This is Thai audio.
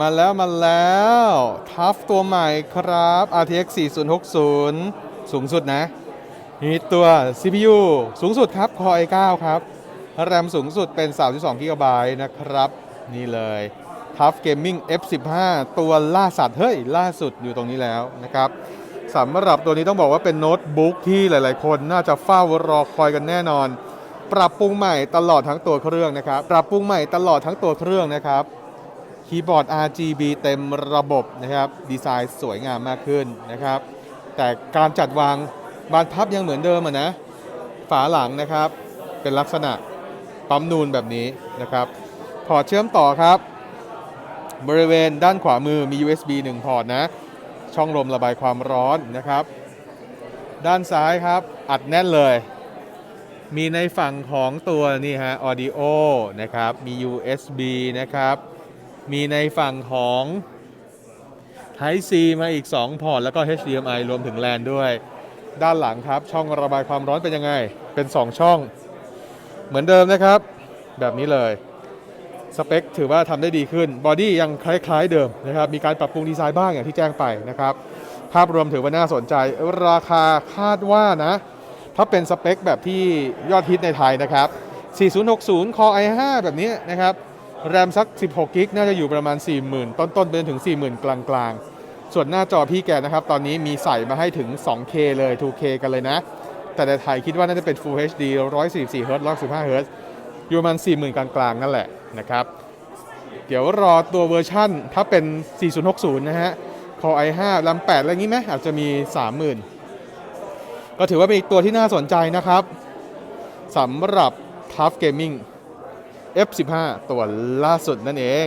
มาแล้วมาแล้วทัฟตัวใหม่ครับ RTX 4060 สูงสุดนะมีตัว CPU สูงสุดครับ Core i9 ครับ แรมสูงสุดเป็น 32 GB นะครับ นี่เลย Tough Gaming F15 ตัวล่าสัตว์ เฮ้ย ล่าสุดอยู่ตรงนี้แล้วนะครับสำหรับตัวนี้ต้องบอกว่าเป็นโน้ตบุ๊กที่หลายๆ คนน่าจะเฝ้ารอคอยกันแน่นอน ปรับปรุงใหม่ตลอดทั้งตัวเครื่องนะครับ ปรับปรุงใหม่ตลอดทั้งตัวเครื่องนะครับ คีย์บอร์ด RGB เต็มระบบนะครับ ดีไซน์สวยงามมากขึ้นนะครับ แต่การจัดวางบานพับยังเหมือนเดิมอะนะ ฝาหลังนะครับ เป็นลักษณะปั๊มนูนแบบนี้นะครับพอร์ตเชื่อมต่อครับ บริเวณด้านขวามือมี USB 1 พอร์ตนะ ช่องลมระบายความร้อนนะครับ ด้านซ้ายครับอัดแน่นเลย มีในฝั่งของตัวนี่ฮะ audio นะครับ มี USB นะครับ มีในฝั่งของ Type C มาอีก 2 พอร์ต แล้วก็ HDMI รวมถึง LAN ด้วย ด้านหลังครับ ช่องระบายความร้อนเป็นยังไง เป็น 2 ช่อง เหมือนเดิมนะครับ แบบนี้เลย สเปคถือว่าทำได้ดีขึ้น บอดี้ยังคล้ายๆเดิมนะครับ มีการปรับปรุงดีไซน์บ้างอย่างที่แจ้งไปนะครับ ภาพรวมถือว่าน่าสนใจ ราคาคาดว่านะ ถ้าเป็นสเปคแบบที่ยอดฮิตในไทยนะครับ 4060 Core i5 แบบนี้นะครับ แรมสัก 16 กิกน่าจะอยู่ประมาณ 40,000 ต้นๆไปจนถึง 40,000 กลางๆส่วนหน้าจอพี่แกนะครับ ตอนนี้มีใส่มาให้ถึง 2K เลย 2K กันเลยนะ แต่ในไทยคิดว่าน่าจะเป็น Full HD 144 Hz 115 Hz อยู่ประมาณ 40,000 กลางๆ นั่นแหละนะครับ เดี๋ยวรอตัวเวอร์ชั่นถ้าเป็น 4060 นะฮะ Core i5 แรม8อะไรงี้ไหมอาจจะมี 30,000 ก็ถือว่าเป็นอีกตัวที่น่าสนใจนะครับสำหรับ Tough Gaming F15 ตัวล่าสุดนั่นเอง